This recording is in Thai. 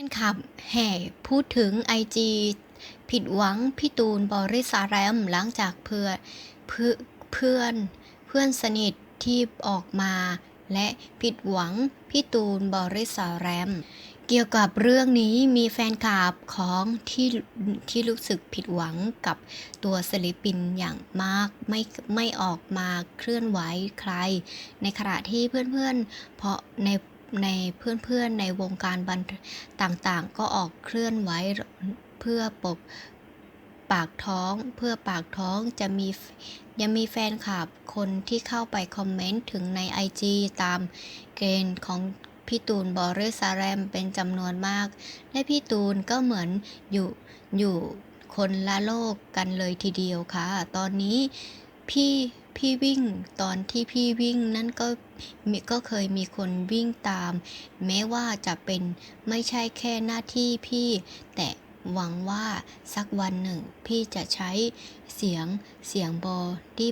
แฟนคลับแห่พูดถึงไอจีผิดหวังพี่ตูนบอริสารมหลังจากเพื่อนเพื่อนเพื่อนสนิทที่ออกมา และผิดหวังพี่ตูนบอริสารมเกี่ยวกับเรื่องนี้มีแฟนคลับของที่ที่รู้สึกผิดหวังกับตัวศิลปินอย่างมากไม่ไม่ออกมาเคลื่อนไหวใคร ในขณะที่เพื่อนๆ เพราะใน ในเพื่อนๆในวงการบันต่างๆ ก็ออกเคลื่อนไหวเพื่อปกปากท้องเพื่อปากท้องจะมียังมีแฟนคลับคนที่เข้าไปคอมเมนต์ถึงใน IG ตามเกณฑ์ของพี่ตูนบอริสแรมเป็นจำนวนมาก และพี่ตูนก็เหมือนอยู่อยู่คนละโลกกันเลยทีเดียวค่ะ ตอนนี้ พี่พี่วิ่งตอนที่พี่วิ่งนั่นก็มีก็เคยมีคนวิ่งตาม แม้ว่าจะเป็นไม่ใช่แค่หน้าที่พี่ แต่หวังว่าสักวันหนึ่ง พี่จะใช้เสียงเสียงบอดี้